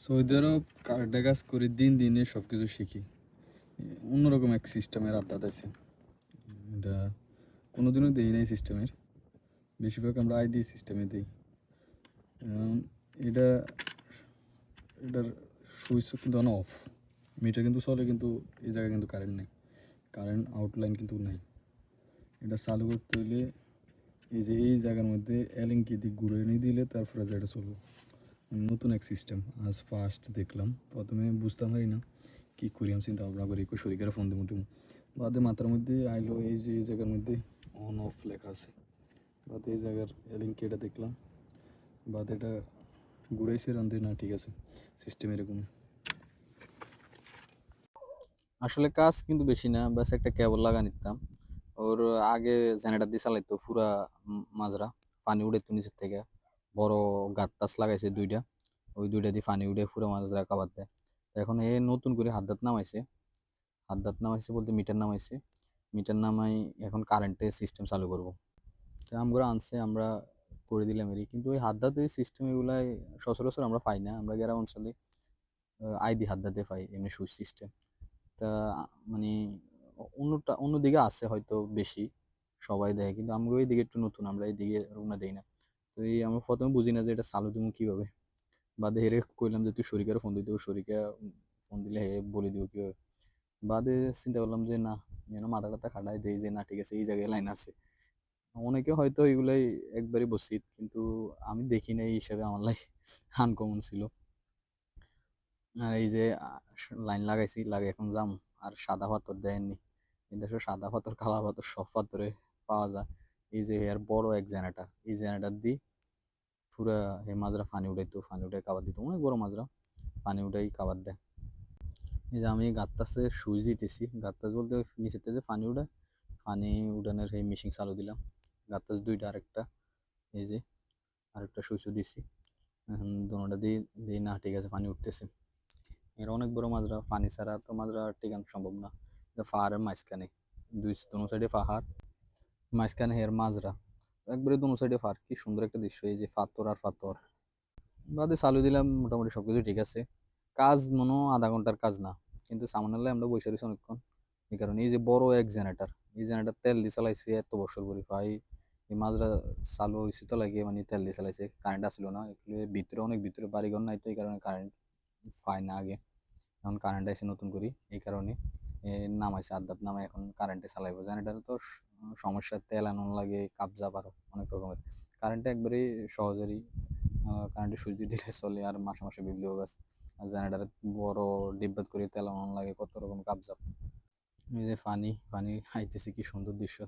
Saudi আরব কার্ডে কাজ করে দিন দিনে সব কিছু শিখি। অন্যরকম এক সিস্টেমের আড্ডা আছে এটা কোনোদিনও দেই নাই সিস্টেমের। বেশিরভাগ আমরা আই দিয়ে সিস্টেমে দিই। এটা, এটার সুইচ কিন্তু অফ। মিটার কিন্তু চলে, কিন্তু এই জায়গায় কিন্তু কারেন্ট নেই। কারেন্ট আউটলাইন কিন্তু নাই। এটা চালু করতে হলে এই যে এই জায়গার মধ্যে এলিঙ্কি দিয়ে ঘুরে নিয়ে দিলে তারপরে যেটা চলবে। নতুন এক সিস্টেম আজ ফার্স্ট দেখলাম। প্রথমে বুঝতাম পারি না কী করি আমি, চিন্তা ভাবনা করি শরীরের ফোন দিয়ে মুঠি বাদে মাথার মধ্যে আইলো এই যে, এই জায়গার মধ্যে অন অফ লেখা আছে। বাদে এই জায়গার লিঙ্কে এটা দেখলাম। বাদে এটা ঘুরাইছে রান্ধে না, ঠিক আছে। সিস্টেম এরকমই আসলে কাজ কিন্তু বেশি না, ব্যাস একটা কেবল লাগা নিতাম। ওর আগে জেনারেটার দিয়ে চালাইতো, পুরা মাজরা পানি তো নিচের থেকে। বড় গাত তাস লাগাইছে দুইটা। ওই দুইটা দিয়ে পানি উঠে পুরো মাজরা কাবার দেয়। এখন এ নতুন করে হাত দাঁত নামাইছে। হাত দাঁত নামাইছে বলতে মিটার নামাইছে। মিটার নামাই এখন কারেন্টের সিস্টেম চালু করব। তো আমরা আনছে, আমরা করে দিলাম এরই। কিন্তু ওই হাত দাঁতের সিস্টেম এগুলাই সচরাচর আমরা পাই না। আমরা গ্রাম অঞ্চলে আইডি হাত দাঁতে পাই, এমনি সুইচ সিস্টেম তা মানে অন্যটা, অন্যদিকে আছে হয়তো বেশি, সবাই দেয়। কিন্তু আমি ওই দিকে একটু নতুন, আমরা এই দিকে রুনা দেই না। তো এই আমরা প্রথমে বুঝি না যে এটা চালু দিব কীভাবে? বাদে হেরে কইলাম যে তুই শরিকার ফোন দিতে শরিকা ফোন দিলে হে বলে দিব কীভাবে? বাদে চিন্তা করলাম যে না, যেন মাথা টাথা খাটাই দেই যে না, ঠিক আছে, এই জায়গায় লাইন আছে। অনেকে হয়তো এগুলাই একবারই বসিত, কিন্তু আমি দেখি না এই হিসাবে আমার লাই আনকমন ছিল। আর এই যে লাইন লাগাইছি লাগে এখন যাম, আর সাদা পাথর দেয়নি। দেশে সাদা পাথর কালা পাথর সব পাথরে পাওয়া যায়। এই যে এর বড় এক জেনারেটার এই জেনারেটার দি পুরা এই মাজরা পানি উঠাইতো পানি উঠাই কাবার দিত। অনেক বড় মাজরা। পানি উঠাই কাবার দেয়। এই যে আমি গাত্তাসে সুইচ দিতেছি। গাত্তাস বলতে নিচেতে যে পানি উঠে পানি উঠানোর এই মেশিন চালু দিলাম। গাত্তাস দুইটা আরেকটা, এই যে আরেকটা সুইচও দিছি। দুটোটা দিয়ে দিই না, ঠিক আছে, পানি উঠতেছে। এর অনেক বড় মাজরা। পানি ছাড়া তো মাজরা টিকানো সম্ভব না। পাহাড়ের মাঝখানে। দুই, দোনো সাইডে পাহাড়। মাঝখানে এর মাজরা। একবারে দোনো সাইডে পাহাড় কি সুন্দর একটা দৃশ্য, এই যে পাথর আর পাথর বাদে চালু দিলাম মোটামুটি সবকিছু ঠিক আছে। কাজ মনে আধা ঘণ্টার কাজ না, কিন্তু সামান্য আমরা বসে রয়েছি অনেকক্ষণ। এই কারণে এই যে বড় এক জেনারেটার এই জেনারেটার তেল দিয়ে চালাইছে এত বছর করে ভাই। এই মাজরা চালু হয়েছে তো লাগে মানে তেল দিয়ে চালাইছে কারেন্ট আসলো না, এগুলো ভিতরে অনেক ভিতরে বাড়িঘর নাই তো, এই কারণে কারেন্ট পায় না আগে। এখন কারেন্ট আইসে নতুন করি এই কারণে। নামাইছে আদাত নামাই এখন কারেন্টে চালাইবো। জেনারেটারে তো সমস্যা তেল আনন লাগে, কাবজা পারো, অনেক রকমের। কারেন্টে একবারে সহজেরই কারেন্টে সুইচ দিলে চলে আর মাসে মাসে বিল দিও গাছ। জেনারেটারে বড় ডিব্বাত করে তেল আনন লাগে, কত রকম কাবজা। এই যে পানি পানি আইতেছে কি সুন্দর দৃশ্য।